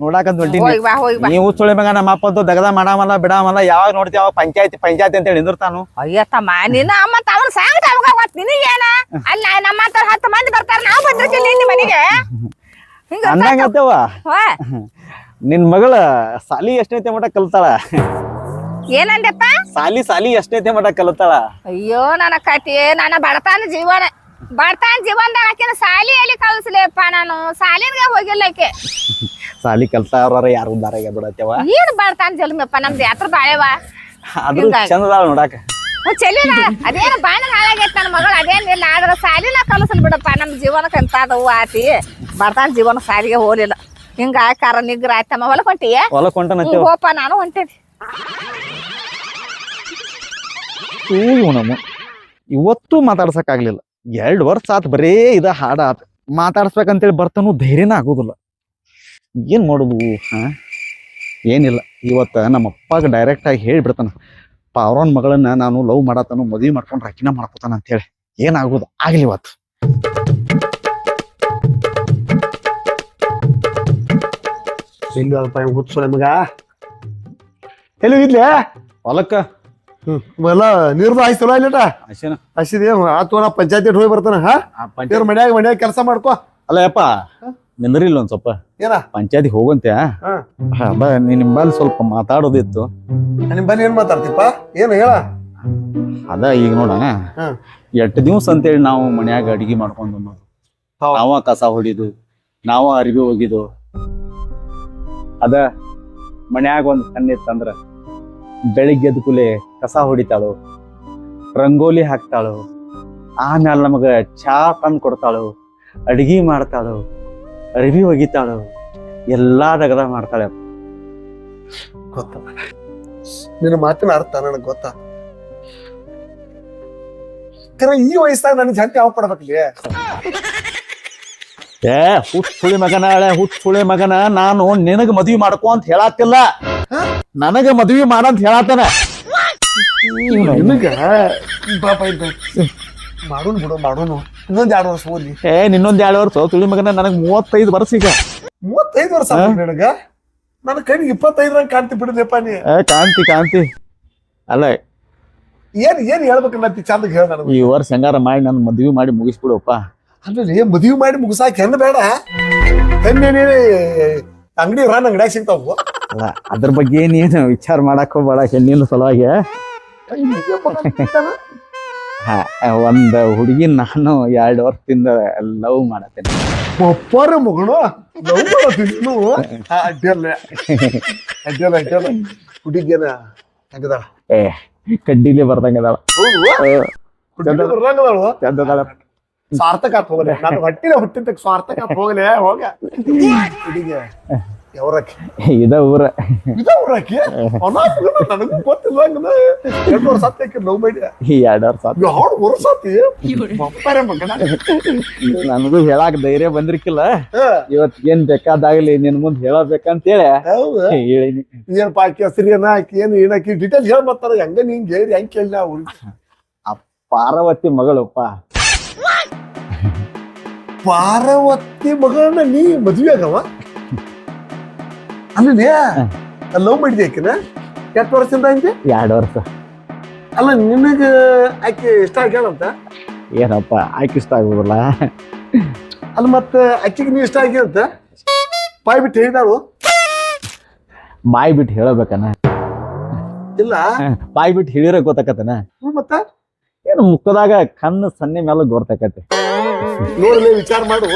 [SPEAKER 3] ನೋಡಾಕಂತ ಹೊಂಟಿನಿ.
[SPEAKER 5] ಹೋಗಿ ಬಾ ಹೋಗಿ ಬಾ.
[SPEAKER 3] ನೀವು ಸುಳಿ ಮಗ ನಮ್ಮ ಅಪ್ಪಂತು ದಗದ ಮಾಡಾಮಲ್ಲ ಬಿಡಾಮಲ್ಲ ಯಾವಾಗ ನೋಡ್ತೀವಿ ಅವಾಗ ಪಂಚಾಯತಿ ಪಂಚಾಯತಿ ಅಂತೇಳಿ ನಿಂದಿರ್ತಾನು.
[SPEAKER 5] ಅಯ್ಯ ತಮ್ಮ ನಿನ್ನ ಅಮ್ಮ ತಮ್ಮನ ಸಾಂಗ್ ಅವಾಗ ಗೊತ್ತ ನಿನಗೇನ? ಅಲ್ಲ ನಮ್ಮ ಹತ್ರ ಹತ್ತು ಮಂದಿ ಬರ್ತಾರ ನಾವು ಬಂದಿರ್ತೀನಿ ನಿನ್ನ ಮನೆಗೆ. ಹಿಂಗ
[SPEAKER 3] ಅಂದಂಗತ್ತವ ನಿನ್ ಮಗಳ ಸಾಲಿ ಎಷ್ಟನೇತೆ ಮಠ ಕಲ್ತಾಳ?
[SPEAKER 5] ಏನಂದಪ್ಪ
[SPEAKER 3] ಸಾಲಿ ಸಾಲಿ ಎಷ್ಟನೇತೆ ಮಠ ಕಲ್ತಾಳ?
[SPEAKER 5] ಅಯ್ಯೋ ನನ್ನ ಕತಿ ನನ್ನ ಬಡತನ ಜೀವನ ಬಡತನ ಜೀವನದಾಗ ಸಾಲಿ ಎಲ್ಲಿ ಕಳಿಸ್ಲೇಪ್ಪ ನಾನು? ಸಾಲಿನ್ಗೆ ಹೋಗಿಲ್ಲ ಆಕೆ.
[SPEAKER 3] ಸಾಲಿ ಕಲ್ತಾರ ಯಾರು ಉದ್ದಾರಾಗ ಬಿಡತ್ತೇವ
[SPEAKER 5] ಏನ್ ಬಡತನ ಜಲ್ಮಪ್ಪ ನಮ್ದು ಯಾತ್ರ ಬಾಳೆವ ಅದು.
[SPEAKER 3] ಚಂದದಾಳ ನೋಡಾಕ.
[SPEAKER 5] ಚೆಲ್ಲಿದ ಅದೇನು ಬಾಣ ಹಾಳಾಗೈತೆ ನನ್ನ ಮಗಳು ಅದೇನಿಲ್ಲ ಆದ್ರೆ ಸಾಲಿನ ಕಲಿಸಲ್ ಬಿಡಪ್ಪ ನಮ್ ಜೀವನಕ್ಕೆ ಎಂತಾದವು ಆತಿ. ಬರ್ತಾನ ಜೀವನ ಸಾಲಿಗೆ ಹೋಲಿಲ್ಲ ಹಿಂಗ ಕಾರ ನಿಗ್ರ ಆಯ್ತಮ್ಮ ಹೊಲಕ್ ಹೊಂಟಿಯ
[SPEAKER 3] ಹೊಲಕ್
[SPEAKER 5] ಹೋಪ ನಾನು ಹೊಂಟೇನಿ.
[SPEAKER 3] ನಮ್ಮ. ಇವತ್ತು ಮಾತಾಡ್ಸಕ್ ಎರಡ್ ವರ್ಷ ಆತ್ ಬರೇ ಇದ ಹಾಡ ಆತ್. ಮಾತಾಡ್ಸ್ಬೇಕಂತೇಳಿ ಬರ್ತಾನು ಧೈರ್ಯನ ಆಗೋದಿಲ್ಲ. ಏನ್ ಮಾಡುದು ಹಾ? ಏನಿಲ್ಲ. ಇವತ್ತ ನಮ್ಮ ಅಪ್ಪಾಗ ಡೈರೆಕ್ಟ್ ಆಗಿ ಹೇಳ್ಬಿಡ್ತಾನ. ಪಾವ್ರನ್ ಮಗಳನ್ನ ನಾನು ಲವ್ ಮಾಡತ್ತಾನು ಮದ್ವಿ ಮಾಡ್ಕೊಂಡು ರಕಿನ ಮಾಡ್ಕೊತಾನ ಅಂತೇಳಿ. ಏನಾಗೋದು ಆಗ್ಲಿ ಇವತ್ತು.
[SPEAKER 1] ಎಲ್ಲಿ ಹೆಂಗ್ ಹುಚ್ಚು ನಮಗ. ಎಲ್ಲಿ ಹೋಗಿದ್ಲೆ?
[SPEAKER 3] ಹೊಲಕ್ಕ?
[SPEAKER 1] ಎಲ್ಲ ನೀರ್ದು ಹಾಯ್ಸಲ್ಲ ಇಲ್ಲಟ
[SPEAKER 3] ಅಶೇನ
[SPEAKER 1] ಹಸಿದೆ ಆತು ನಾ ಪಂಚಾಯತಿ ಹೋಗಿ ಬರ್ತಾನ ಹಾ? ಇವ್ರ ಮನ್ಯಾಗ ಮನ್ಯಾಗ ಕೆಲಸ ಮಾಡ್ಕೋ.
[SPEAKER 3] ಅಲ್ಲ ಯಪ್ಪ ನಿಂದ್ರಿಲ್ಲ ಒಂದ್ ಸ್ವಲ್ಪ.
[SPEAKER 1] ಏನ?
[SPEAKER 3] ಪಂಚಾಯತಿ ಹೋಗಂತೆ
[SPEAKER 1] ಹಾ.
[SPEAKER 3] ಅದ ನಿಮ್ಮಲ್ಲಿ ಸ್ವಲ್ಪ ಮಾತಾಡೋದಿತ್ತು.
[SPEAKER 1] ನಿಮ್ ಬನ್ನಿ ಏನ್ ಮಾತಾಡ್ತಿಪ್ಪ? ಏನು ಹೇಳ.
[SPEAKER 3] ಅದ ಈಗ ನೋಡ.
[SPEAKER 1] ಹಾ.
[SPEAKER 3] ಎಷ್ಟ್ ದಿವ್ಸ ಅಂತೇಳಿ ನಾವು ಮನ್ಯಾಗ ಅಡಿಗೆ ಮಾಡ್ಕೊಂಡು ಉಣ್ಣೋದು. ನಾವ ಕಸ ಹೊಡಿದು ನಾವ ಅರಿವಿ ಹೋಗಿದ್ದು ಅದ ಮನ್ಯಾಗ ಒಂದು ಸಣ್ಣ ಇತ್ತಂದ್ರ ಬೆಳಿಗ್ಗೆ ಎದ್ದ ಕೂಲೆ ಕಸ ಹೊಡಿತಾಳು, ರಂಗೋಲಿ ಹಾಕ್ತಾಳು ಆಮೇಲೆ ನಮಗ ಚಾ ತಂದು ಕೊಡ್ತಾಳು, ಅಡಿಗೆ ಮಾಡ್ತಾಳು, ಅರಿವಿ ಒಗಿತಾಳು, ಎಲ್ಲಾ ದಗದ ಮಾಡ್ತಾಳೆ.
[SPEAKER 1] ಗೊತ್ತ ನಿನ್ನ ಮಾತಿನ ಅರ್ಥ ನನಗೆ ಗೊತ್ತ? ಕರೆ ಈ ವಯಸ್ಸಾಗ ನನಗೆ ಜಂಟಿ ಯಾವ ಕೊಡ್ಬೇಕಲ್ಲಿ
[SPEAKER 3] ಏ ಹುಟ್ಟುಳಿ ಮಗನ ಹಳೆ ಹುಟ್ಟುಳಿ ಮಗನ ನಾನು ನಿನಗ ಮದ್ವಿ ಮಾಡ್ಕೋ ಅಂತ ಹೇಳತ್ತಿಲ್ಲ ನನಗ ಮದ್ವಿ ಮಾಡಂತ
[SPEAKER 1] ನಿನಗ? ಪಾಪ ಮಾಡೋನು ಬಿಡು ಇನ್ನೊಂದ್ ಎರಡು ವರ್ಷ ಓದಿ.
[SPEAKER 3] ಏ ನಿನ್ನೊಂದ್ ಎರಡು ವರ್ಷ. ತುಳಿ ಮಗನ ನನಗ್ ಮೂವತ್ತೈದು ವರ್ಷ ಈಗ.
[SPEAKER 1] ಮೂವತ್ತೈದು ವರ್ಷ ನಿನಗ? ನನ್ನ ಕಣ್ಣಿಗೆ ಇಪ್ಪತ್ತೈದರಂಗ್ ಕಾಣ್ತಿ ಬಿಡದಪ್ಪ ನೀ.
[SPEAKER 3] ಏ ಕಾಂತಿ ಕಾಂತಿ ಅಲ್ಲ
[SPEAKER 1] ಏನ್ ಏನ್ ಹೇಳ್ಬೇಕನ್ನತ್ತಿ ಚಂದ ಹೇಳ ನನಗೆ.
[SPEAKER 3] ಈ ವರ್ಷ ಹೆಂಗಾರ ಮಾಡಿ ನನ್ನ ಮದ್ವಿ ಮಾಡಿ ಮುಗಿಸ್ಬಿಡುವಪ್ಪ
[SPEAKER 1] ಅಂದ್ರೆ ಮದುವೆ ಮಾಡಿ ಮುಗಿಸಾಕ ಹೆಣ್ಣು ಬೇಡ. ಹೆಣ್ಣೇನೇ ಅಂಗಡಿ ಹೊರ ಅಂಗಡಿಯಾಗ ಸಿಗ್ತಾವು.
[SPEAKER 3] ಅಲ್ಲ ಅದ್ರ ಬಗ್ಗೆ ಏನೇನು ವಿಚಾರ ಮಾಡಕ್ ಹೋಗ್ಬೇಡ ಹೆಣ್ಣಿನ ಸಲುವಾಗಿ. ಹಾ, ಒಂದು ಹುಡುಗಿ ನಾನು ಎರಡು ವರ್ಷದಿಂದ ಲವ್ ಮಾಡತ್ತೇನೆ.
[SPEAKER 1] ಒಪ್ಪರ ಮಗಳು ಲವ್ ಮಾಡತ್ತೀನಿ ಹುಡುಗಿಯನ ಹೆಂಗದಾಳ?
[SPEAKER 3] ಏ ಕಡ್ಡಿಲಿ ಬರ್ದಂಗದಾಳ.
[SPEAKER 1] ಹೌದು? ಬರ್ರಂಗದಾಳು
[SPEAKER 3] ಚಂದದಾಳ.
[SPEAKER 1] ಸಾರ್ಥಕ ಆತ್ ಹೋಗಲೆ. ನಾನು ಹೊಟ್ಟಿನ ಹುಟ್ಟಿದ ಸ್ವಾರ್ಥಕ ಆತ್ ಹೋಗಲೆ. ಹೋಗ. ಹುಡುಗಿ ಯಾವ್ರಕ್ಕೆ?
[SPEAKER 3] ಇದ ಊರ.
[SPEAKER 1] ಇದ ಊರಕ್ಕೆ? ನನಗೂ ಗೊತ್ತಿಲ್ಲ ಹಂಗದ ಎರಡು ವರ್ಷ ಲವ್ ಮಾಡಿ.
[SPEAKER 3] ವರ್ಷ
[SPEAKER 1] ವರ್ಷ ಮಗನ.
[SPEAKER 3] ನನಗೂ ಹೇಳಾಕ ಧೈರ್ಯ ಬಂದಿರ್ಕಿಲ್ಲ. ಇವತ್ ಏನ್ ಬೇಕಾದಾಗ್ಲಿ ನಿನ್ ಮುಂದ್ ಹೇಳಬೇಕಂತೇಳಿ. ಹೇಳಿನಿ.
[SPEAKER 1] ಏನಪ್ಪ ಆಕಿ ಹೆಸರು ಏನ ಆಕಿ ಏನು ಏನಾಕಿ ಡೀಟೇಲ್ಸ್ ಹೇಳ ಬರ್ತಾರ ಹೆಂಗ ನಿಂಗೆ ಹೇಳಿ ಹೆಂಗ್ ಕೇಳಿ ನಾವು
[SPEAKER 3] ಪಾರ್ವತಿ ಮಗಳಪ್ಪ
[SPEAKER 1] ಪಾರ್ವತಿ ಮಗನ ನೀ ಮದ್ವೆ ಆಗವ ಅಲ್ಲೇ ಲವ್ ಮಾಡಿದೆ ಆಕಿನ. ಎಷ್ಟು ವರ್ಷದಿಂದ ಅಂತೆ
[SPEAKER 3] ಎರಡು ವರ್ಷ.
[SPEAKER 1] ಅಲ್ಲ ನಿನಗ ಆಕೆ ಇಷ್ಟ ಆಗ್ಯಾಳಂತ
[SPEAKER 3] ಏನಪ್ಪ ಆಕೆ ಇಷ್ಟ ಆಗುದಿಲ್ಲ
[SPEAKER 1] ಅಲ್ಲ ಮತ್ತೆ ಆಕಿಗೆ ನೀ ಇಷ್ಟ ಆಗಿ ಅಂತ? ಬಾಯ್ ಬಿಟ್ಟು ಹೇಳಿದಾಳು?
[SPEAKER 3] ಬಾಯ್ ಬಿಟ್ಟು ಹೇಳಬೇಕನ?
[SPEAKER 1] ಇಲ್ಲ.
[SPEAKER 3] ಬಾಯ್ ಬಿಟ್ಟು ಹೇಳಿರ ಗೊತ್ತಾಕತ್ತನ?
[SPEAKER 1] ಮತ್ತ?
[SPEAKER 3] ಏನು ಮುಖದಾಗ ಕಣ್ಣು ಸನ್ನೆ ಮೇಲೆ ಗೊರ್ತಕತಿ
[SPEAKER 1] ನೋಡ್ಲಿ ವಿಚಾರ ಮಾಡು.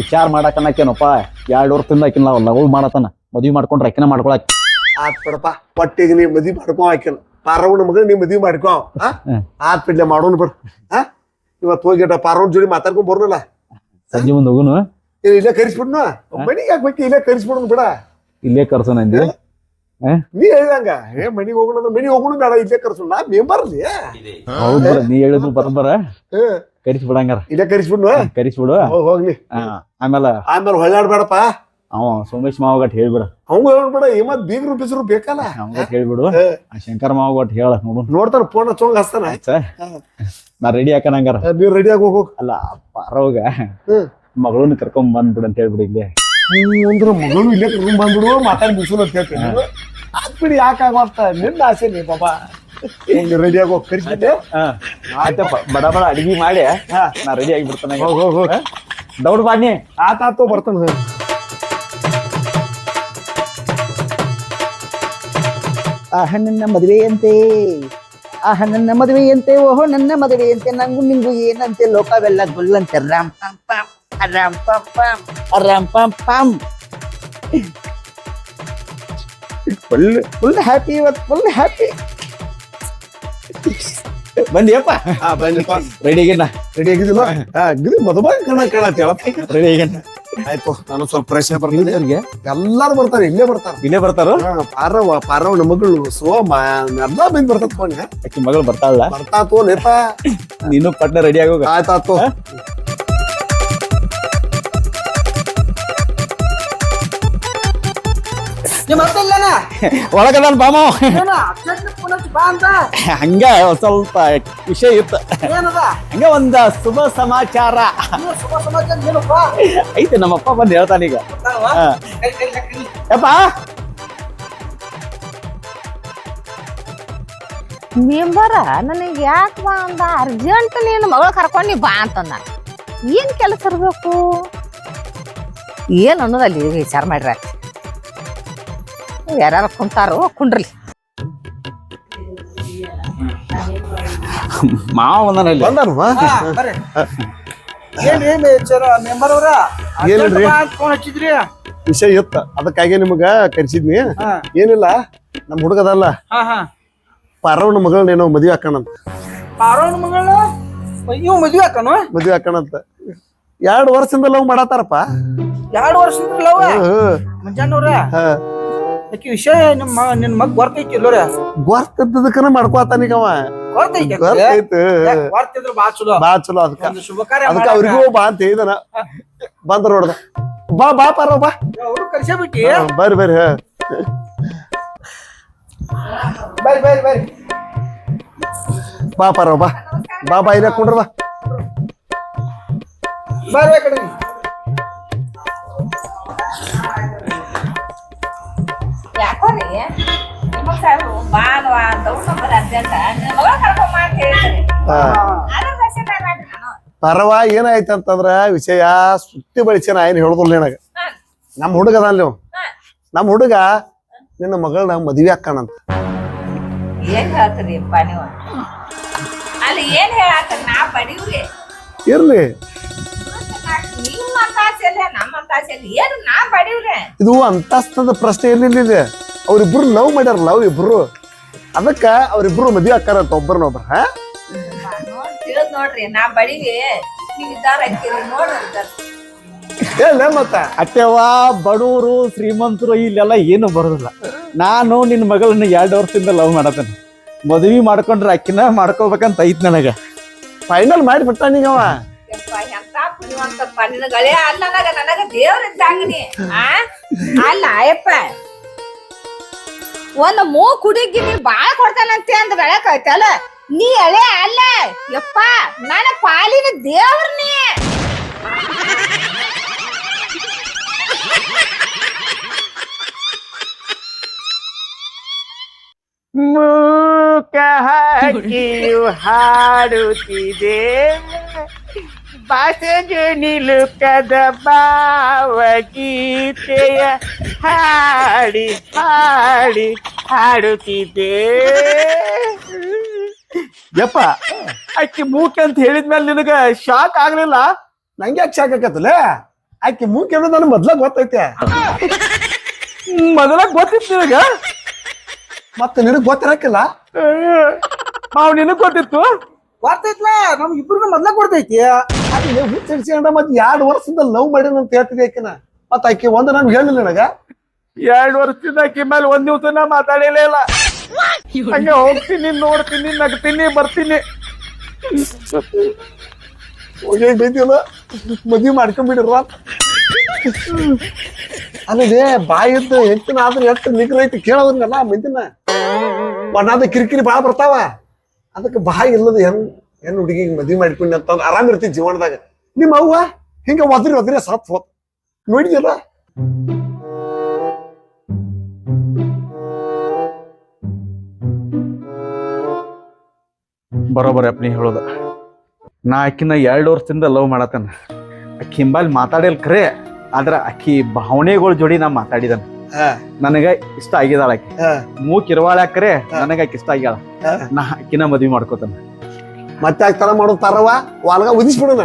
[SPEAKER 3] ವಿಚಾರ ಮಾಡಕನಕೇನಪ್ಪ ಎರಡು ವರ್ಷದಿಂದ ಆಕಿನ ಲವ್ ಮಾಡತನ. ಮದ್ವಿ ಮಾಡ್ಕೊಂಡ್ರೆ ಆಕಿನ ಮಾಡ್ಕೊಳಕ್.
[SPEAKER 1] ಆತ್ ಬಿಡಪ್ಪ ಪಟ್ಟಿಗೆ ನೀ ಮದ್ವಿ ಮಾಡ್ಕೊ ಆಕಿನ. ಪಾರವಣ ಮಗ ನೀ ಮದ್ವಿ ಮಾಡ್ಕೊ. ಆತ್ ಬಿಡ್ಲೆ ಮಾಡೋಣ ಬಿಡ ಇವತ್ತು ಹೋಗಿ ಪಾರವಣ ಜೋಡಿ ಮಾತಾಡ್ಕೊಂಡ್ ಬರ್ನಲ್ಲ
[SPEAKER 3] ಸಂಜೆ ಮುಂದೆ ಹೋಗುನು?
[SPEAKER 1] ಇಲ್ಲೇ ಕರಿಸ್ಬಿಡ್ನು? ಮನಿಗೆ ಹಾಕ್ಬೇಕು ಇಲ್ಲೇ ಕರಿಸ್ಬಿಡೋಣ ಬಿಡ.
[SPEAKER 3] ಇಲ್ಲೇ ಕರ್ಸೋಣ ಅಂದಿ?
[SPEAKER 1] ನೀ ಹೇಳ್ದಂಗ ಏ ಮನಿಗೆ ಹೋಗೋಣ ಅಂದ್ರೆ ಮನಿಗೆ ಹೋಗೋಣ ಬೇಡ ಇಲ್ಲೇ ಕರ್ಸೋಣ ನಾ ಮೆಂಬರ್ಲಿ
[SPEAKER 3] ಹೌದ್ ನೀ ಹೇಳಿದ್ರು ಬರಂಬರ
[SPEAKER 1] ಹ್ಮ್.
[SPEAKER 3] ಕರಿಸಿ ಬಿಡಂಗಾರ
[SPEAKER 1] ಇಲ್ಲೇ ಕರಿಸ್ಬಿಡ್ನು
[SPEAKER 3] ಕರಿಸ್ಬಿಡು.
[SPEAKER 1] ಹೋಗ್ ಹೋಗ್ಲಿ.
[SPEAKER 3] ಆಮೇಲೆ
[SPEAKER 1] ಆಮೇಲೆ ಹೊಳ್ಳಾಡ್ಬೇಡಪ್ಪ.
[SPEAKER 3] ಅವ ಸೋಮೇಶ್ ಮಾವ ಗಟ್ ಹೇಳ್ಬಿಡ.
[SPEAKER 1] ಅವಂಗ ಹೇಳ್ಬಿಡ ಈ ಮತ್ ಬೀಗ್ರು ಬಿಸ್ರು ಬೇಕಲ್ಲ.
[SPEAKER 3] ಅವಂಗ ಹೇಳ್ಬಿಡು. ಆ ಶಂಕರ್ ಮಾವ ಗಟ್ ಹೇಳ ನೋಡು.
[SPEAKER 1] ನೋಡ್ತಾನ ಫೋನ್ ಹಚ್ಚೋಂಗ ಹಸ್ತಾನ
[SPEAKER 3] ಆಯ್ತಾ? ನಾ ರೆಡಿ ಹಾಕನಂಗಾರ
[SPEAKER 1] ನೀವ್ ರೆಡಿ ಆಗಿ ಹೋಗು
[SPEAKER 3] ಅಲ್ಲ ಪರವಾಗ. ಮಗಳನ್ನ ಕರ್ಕೊಂಡ್ ಬಂದ್ಬಿಡು ಅಂತ ಹೇಳ್ಬಿಡು ಇಲ್ಲಿ.
[SPEAKER 1] ಅಂದ್ರೆ ಅಂದ್ರ ಮಗಳು ಇಲ್ಲೇ ಕರ್ಕೊಂಡ್ ಬಂದ್ಬಿಡು ಮಾತಾಡಿ ಮುಗಿಸೋಣ ಅಂತ ಹೇಳ್ತೀನಿ. ಬಿಡಿ ಯಾಕಾಗತ್ತ ನಿನ್ನ ಆಸೆ ನೀ ಪಾಪ. ರೆಡಿ ಆಗೋ ಹೋಗಿ ಕರಿಸ್ಬಿಟ್ಟೆ?
[SPEAKER 3] ಆಯ್ತಪ್ಪ ಬಡ ಬಡ ಅಡಿಗೆ ಮಾಡಿ ನಾ ರೆಡಿ ಆಗಿ ಬಿಡ್ತಾನೆ
[SPEAKER 1] ಹೋಗ್ ಹೋಗ್ ಹೋಗ್.
[SPEAKER 3] ದೌಡ್ ಬಾನಿ.
[SPEAKER 1] ಆತಾತು ಬರ್ತಾನ
[SPEAKER 6] ಆಹ ನನ್ನ ಮದುವೆಯಂತೆ. ಆಹ ನನ್ನ ಮದುವೆಯಂತೆ. ಓಹೋ ನನ್ನ ಮದುವೆಯಂತೆ. ನಂಗು ನಿಂಗು ಏನಂತೆ? ಲೋಕವೆಲ್ಲ ಗುಲ್ಲಂತೆ. ರಾಮ್ ಪಂ ಪಂ ರಾಮ್ ಪಂ ಪಂ ರಾಮ್ ಪಂ ಪಂ ಫುಲ್ ಫುಲ್ ಹ್ಯಾಪಿ ಇವತ್ತು ಫುಲ್ ಹ್ಯಾಪಿ
[SPEAKER 3] ಬಂದಿಯಪ್ಪ? ರೆಡಿ ಆಗಿನ
[SPEAKER 1] ರೆಡಿ ಆಗಿದಿಲ್ಲ ಇದು ಮದುವೆ ಕಣ ಕಾಣತ್ತೇಳ
[SPEAKER 3] ರೆಡಿ ಆಗಿನ
[SPEAKER 1] ಆಯ್ತು ನಾನು ಸ್ವಲ್ಪ ಪ್ರಶ್ನೆ ಬರ್ಲಿಲ್ಲ ಎಲ್ಲಾರು ಬರ್ತಾರೆ ಇಲ್ಲೇ ಬರ್ತಾರೆ.
[SPEAKER 3] ಇಲ್ಲೇ ಬರ್ತಾರ?
[SPEAKER 1] ಪಾರವ ಪಾರವ ಮಗಳು ಸೋಮ ಎಲ್ಲ ಬಂದ್ ಬರ್ತದ ಫೋನ್
[SPEAKER 3] ಆಕಿ ಮಗಳು ಬರ್ತಾಳ
[SPEAKER 1] ಬರ್ತಾತು ಲೇಪ.
[SPEAKER 3] ನೀನು ಪಟ್ನೆ ರೆಡಿ ಆಗೋಗ.
[SPEAKER 1] ಆಯ್ತಾತು.
[SPEAKER 2] ನಿಮ್ಮ ಅಪ್ಪ ಇಲ್ಲನ?
[SPEAKER 3] ಒಳಗದಾನ ಬಾಮ.
[SPEAKER 2] ಬಾ ಅಂತ.
[SPEAKER 3] ಹಂಗ ಸ್ವಲ್ಪ ವಿಷಯ ಇತ್ತು.
[SPEAKER 2] ಏನದ?
[SPEAKER 3] ಹಂಗ ಒಂದ ಶುಭ ಸಮಾಚಾರ.
[SPEAKER 2] ಶುಭ ಸಮಾಚಾರ ಏನಪ್ಪ
[SPEAKER 3] ಐತೆ ನಮ್ಮಪ್ಪ ಬಂದು
[SPEAKER 2] ಹೇಳ್ತಾನೆ ಈಗ.
[SPEAKER 3] ಯಪ್ಪ.
[SPEAKER 5] ಮೆಂಬರ ನನಗೆ ಯಾಕೆ ಬಾ ಅಂದ? ಅರ್ಜೆಂಟ್ ನೀನು ಮಗಳು ಕರ್ಕೊಂಡು ನೀ ಬಾ ಅಂತಂದ. ಏನ್ ಕೆಲಸ ಇರಬೇಕು? ಏನ್ ಅನ್ನೋದಲ್ಲಿ ಈಗ ವಿಚಾರ ಮಾಡ್ರಿ. ಯಾರು ಕುಂತಾರೋ ಕುಂಡ್ರಿ.
[SPEAKER 3] ಮಾವ ಒಂದನ ಇಲ್ಲಿ?
[SPEAKER 1] ವಿಷಯ ಇತ್ತ. ಅದಕ್ಕಾಗಿ ನಿಮಗ ಕರ್ಸಿದ್ನಿ. ಏನಿಲ್ಲ ನಮ್ ಹುಡುಗದಲ್ಲ ಪಾರವನ ಮಗಳನ್ನೇನೋ ಮದ್ವೆ ಹಾಕಣಂತ.
[SPEAKER 2] ಪಾರವನ ಮಗಳ ಇವ್ ಮದ್ವೆ ಹಾಕನು?
[SPEAKER 1] ಮದ್ವೆ ಹಾಕಣಂತ. ಎರಡು ವರ್ಷದಿಂದ ಲವ್ ಮಾಡತ್ತಾರಪ್ಪ.
[SPEAKER 2] ಎರಡು ವರ್ಷದಿಂದ ಲವ್
[SPEAKER 1] ಹ್ಮ್.
[SPEAKER 2] ಮುಂಜಾನವ್ರ
[SPEAKER 1] ಹಾ.
[SPEAKER 2] ಆಕಿ ವಿಷಯ ನಿಮ್ಮ ನಿನ್ ಮಗ್ ಗೊತ್ತೈತಿ ಇಲ್ಲೋರ.
[SPEAKER 1] ಗೊತ್ತಿದ್ದದಕ್ಕನ ಮಾಡ್ಕೋತಾನೀಗವ
[SPEAKER 2] ಗೊತ್ತೈತಿ
[SPEAKER 1] ಗೊತ್ತೈತಿ
[SPEAKER 2] ಗೊತ್ತಿದ್ರ ಬಾ ಚಲೋ?
[SPEAKER 1] ಬಾ ಚಲೋ ಅದಕ್ಕ
[SPEAKER 2] ಒಂದು ಶುಭ ಕಾರ್ಯ
[SPEAKER 1] ಅದಕ್ಕ ಅವ್ರಿಗೂ ಬಾ ಅಂತ ಹೇಳಿದನ. ಬಂದ್ರ ನೋಡ್ದ. ಬಾ ಬಾ ಪಾರವ ಬಾ.
[SPEAKER 2] ಅವರು ಕರ್ಸೇ ಬಿಟ್ಟಿ?
[SPEAKER 1] ಬರ್ರಿ ಬರ್ರಿ.
[SPEAKER 2] ಬರ್ರಿ ಬರ್ರಿ ಬರ್ರಿ.
[SPEAKER 1] ಬಾ ಪಾರವ ಬಾ. ಬಾ ಬಾ ಇಲ್ಲ ಕುಂಡ್ರ ಬಾ.
[SPEAKER 2] ಬರ್ರಿ ಆ ಕಡೆ
[SPEAKER 5] ಯಾಕೋ ರೀ ನಿಮ್ಮಗ್ ಸಾಹೇಬ್ರು ಬಾಲ್ವಾ ದೌಡ್ ನಂಬರ್ ಅರ್ಜೆಂಟ್ ನಿನ್ನ ಮಗಳ ಕರ್ಕೊಂಡ್ ಬಾ ಅಂತ ಹೇಳಿದ್ರಿ
[SPEAKER 1] ಹಾ.
[SPEAKER 5] ಅದ್ರ ದರ್ಶನ ಮಾಡ್ರಿ ನಾನು
[SPEAKER 1] ಪರವ ಏನಾಯ್ತು ಅಂತಂದ್ರ ವಿಷಯ ಸುತ್ತಿ ಬಳಸಿ ನಾ ಏನ್ ಹೇಳುದಿಲ್ಲ ನಿನಗ.
[SPEAKER 5] ಹಾ.
[SPEAKER 1] ನಮ್ಮ ಹುಡುಗ ಅದ ನೀವು.
[SPEAKER 5] ಹಾ.
[SPEAKER 1] ನಮ್ಮ ಹುಡುಗ ನಿನ್ನ ಮಗಳನ್ನ ಮದ್ವೆ ಹಾಕಣಂತ
[SPEAKER 5] ಏನ್ ಹೇಳ್ತೀರಿ ಅಪ್ಪ ನೀವು? ಅಲ್ಲಿ ಏನ್ ಹೇಳತ್ತೀರಿ ನಾ ಬಡಿವ್ರಿ.
[SPEAKER 1] ಇರ್ಲಿ.
[SPEAKER 5] ನಿಮ್ಮ ಅಂತಾಸೆ ನಮ್ಮ ಅಂತಾಸೆ ಇಲ್ಲ ಏನ್ ನಾ ಬಡಿವ್ರಿ?
[SPEAKER 1] ಇದು ಅಂತಸ್ತದ ಪ್ರಶ್ನೆ ಇರ್ಲಿಲ್ಲ ಇದು ಅವ್ರಿಬ್ರು ಲವ್ ಮಾಡ್ಯಾರ ಲವ್ ಇಬ್ರು. ಅದಕ್ಕ ಅವ್ರಿಬ್ರು ಮದ್ವೆ ಹಾಕಾರಂತ ಒಬ್ಬರನ್ನೊಬ್ರ ಹಾ?
[SPEAKER 5] ನೋಡ್ ತಿಳಿದ್ ನೋಡ್ರಿ ನಾ ಬಡಿವಿ ನೀವ್ ಇದ್ದಾರ ಹಾಕಿರಿ ನೋಡ್ರಿ ಇದ್ದಾರ.
[SPEAKER 1] ಹೇಳ ಮತ್ತ.
[SPEAKER 3] ಅಟ್ಟೆವ ಬಡವರು ಶ್ರೀಮಂತರು ಇಲ್ಲೆಲ್ಲ ಏನು ಬರೋದಿಲ್ಲ. ನಾನು ನಿನ್ನ ಮಗಳನ್ನ ಎರಡು ವರ್ಷದಿಂದ ಲವ್ ಮಾಡತ್ತೇನೆ. ಮದುವೆ ಮಾಡ್ಕೊಂಡ್ರೆ ಅಕ್ಕಿನ ಮಾಡ್ಕೋಬೇಕಂತ ಐತ್ ನನಗ.
[SPEAKER 1] ಫೈನಲ್ ಮಾಡಿ ನೀ
[SPEAKER 5] ಯಪ್ಪ, ಎಂತ ಪುಣ್ಯವಂತಪ್ಪ. ನಿನ್ನ ಗಳೆ ಅಲ್ಲ ನನಗ ನನಗ ದೇವ್ರ ಇದ್ದಂಗನಿ ಅಲ್ಲ ಅಯ್ಯಪ್ಪ. ಒಂದ್ ಮೂ ಕುಡಿಗಿ ನೀ ಬಾಳ ಕೊಡ್ತಾನಂತೆ ಅಂದ್ ಬೆಳಕೈತಲ್ಲ ನೀ ಎಳೆ ಅಲ್ಲ. ಯಪ್ಪ ನನ್ನ ಪಾಲಿನ ದೇವ್ರ ನೀ.
[SPEAKER 6] ಮೂಕ ಹಾಕಿಯು ಹಾಡುತ್ತಿದೆ. ಬಾಸಜು ನಿಲುಕದ ಭಾವಗೀತೆಯ ಹಾಡಿ ಹಾಡಿ ಹಾಡುತ್ತಿದೆ.
[SPEAKER 3] ಯಪ್ಪ ಅಕ್ಕಿ ಮೂಕೆ ಅಂತ ಹೇಳಿದ್ಮೇಲೆ ನಿನಗ ಶಾಕ್ ಆಗ್ಲಿಲ್ಲ?
[SPEAKER 1] ನಂಗೆ ಯಾಕೆ ಶಾಕ್ ಆಕತ್ತಲ್ಲ ಆಕೆ ಮೂಕೆ ಅನ್ನೋದು ನನಗೆ ಮೊದ್ಲ ಗೊತ್ತೈತೆ.
[SPEAKER 3] ಮೊದಲ ಗೊತ್ತಿತ್ತು ನಿನಗ?
[SPEAKER 1] ಮತ್ತೆ ನಿನಗ್ ಗೊತ್ತಿರಕ್ಕಿಲ್ಲ
[SPEAKER 3] ಮಾವ್ ನಿನಗ್ ಗೊತ್ತಿತ್ತು?
[SPEAKER 2] ಗೊತ್ತೈತ್ಲ ನಮ್ಗೆ ಇಬ್ರು ಮೊದ್ಲ ಕೊಡ್ತೈತಿ
[SPEAKER 1] ಅದು ನೀವು ಹುಚ್ಚಿಡ್ಸ್ಕೊಂಡ ಮತ್ತೆ ಎರಡು ವರ್ಷದಿಂದ ಲವ್ ಮಾಡ್ಯಾನ ಅಂತ ಹೇಳ್ತಿದ್ದೆ ಆಕಿನ. ಮತ್ತೆ ಆಕೆ ಒಂದು ನಾನು ಹೇಳಿಲ್ಲ ನನಗ?
[SPEAKER 3] ಎರಡು ವರ್ಷದಿಂದ ಆಕಿ ಮೇಲೆ ಒಂದ್ ದಿವಸ ನಾ ಮಾತಾಡಿಲೇ ಇಲ್ಲ. ಹಂಗೆ ಹೋಗ್ತೀನಿ ನೋಡ್ತೀನಿ ನಗ್ತೀನಿ ಬರ್ತೀನಿ.
[SPEAKER 1] ಹೋಗಿ ಮದ್ವೆ ಮಾಡ್ಕೊಂಡ್ಬಿಡಿರ ಅಲ್ಲದೆ ಬಾಯಿದ್ದು ಹೆಚ್ಚಿನ ಆದ್ರೆ ಎಷ್ಟು ನಿಗ್ರ ಐತಿ ಕೇಳೋದ್ರಲ್ಲ ಮಂದಿನ ಒಣ್ಣಾದ ಕಿರಿಕಿರಿ ಬಾಳ ಬರ್ತಾವ. ಅದಕ್ಕೆ ಬಾಯಿ ಇಲ್ಲದ ಹೆಣ್ ಹೆಣ್ಣು ಹುಡುಗಿ ಮದ್ವಿ ಮಾಡ್ಕೊಂಡಿ ಅಂತ ಆರಾಮ್ ಇರ್ತೀನಿ ಜೀವನದಾಗ. ನಿಮ್ಮ ಅವ್ವ ಹಿಂಗ ಒದ್ರಿ ಒದ್ರಿ ಸಾತ್ ಹೋತ್. ನೋಡಿದ್ಯಲ್ಲ?
[SPEAKER 3] ಬರೋಬರ ಅಪ್ನಿ ಹೇಳೋದ. ನಾ ಆಕಿನ ಎರಡು ವರ್ಷದಿಂದ ಲವ್ ಮಾಡತ್ತೇನ. ಅಕ್ಕಿ ಹಿಂಬಾಲ್ ಮಾತಾಡಿಲ್ ಖರೆ ಆದ್ರ ಅಕ್ಕಿ ಭಾವನೆಗಳ ಜೋಡಿ ನಾ ಮಾತಾಡಿದನ. ನನಗ ಇಷ್ಟ ಆಗಿದಾಳ ಆಕಿ. ಮೂಕ್ ಇರುವಾಳ ಖರೆ ನನಗ ಆಕಿ ಇಷ್ಟ ಆಗ್ಯಾಳ ನಾ ಅಕ್ಕಿನ ಮದ್ವಿ ಮಾಡ್ಕೋತಾನ.
[SPEAKER 1] ಮತ್ತೆ ಆಗ್ತಾರ ಮಾಡೋದು ತರವ ವಾಲ್ಗ ಉದಿಸ್ಬಿಡೋಣ.